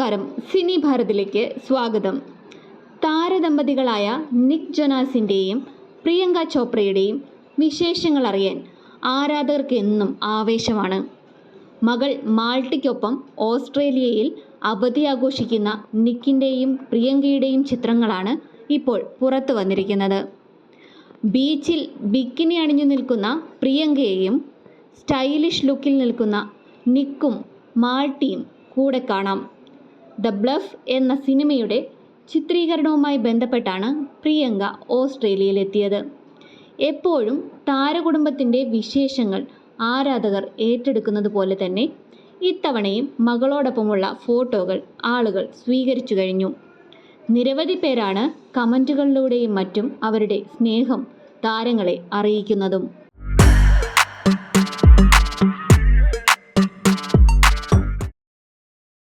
നമസ്കാരം. സിനി ഭാരതിലേക്ക് സ്വാഗതം. താരദമ്പതികളായ നിക് ജൊനാസിന്റെയും പ്രിയങ്ക ചോപ്രയുടെയും വിശേഷങ്ങൾ അറിയാൻ ആരാധകർക്ക് എന്നും ആവേശമാണ്. മകൾ മാൾട്ടിക്കൊപ്പം ഓസ്ട്രേലിയയിൽ അവധി ആഘോഷിക്കുന്ന നിക്കിന്റെയും പ്രിയങ്കയുടെയും ചിത്രങ്ങളാണ് ഇപ്പോൾ പുറത്തു വന്നിരിക്കുന്നത്. ബീച്ചിൽ ബിക്കിനി അണിഞ്ഞു നിൽക്കുന്ന പ്രിയങ്കയെയും സ്റ്റൈലിഷ് ലുക്കിൽ നിൽക്കുന്ന നിക്കും മാൾട്ടിയും കൂടെ കാണാം. ദ ബ്ലഫ് എന്ന സിനിമയുടെ ചിത്രീകരണവുമായി ബന്ധപ്പെട്ടാണ് പ്രിയങ്ക ഓസ്ട്രേലിയയിലെത്തിയത്. എപ്പോഴും താരകുടുംബത്തിന്റെ വിശേഷങ്ങൾ ആരാധകർ ഏറ്റെടുക്കുന്നത് പോലെ തന്നെ ഇത്തവണയും മകളോടൊപ്പമുള്ള ഫോട്ടോകൾ ആളുകൾ സ്വീകരിച്ചു കഴിഞ്ഞു. നിരവധി പേരാണ് കമന്റുകളിലൂടെയും മറ്റും അവരുടെ സ്നേഹം താരങ്ങളെ അറിയിക്കുന്നതും.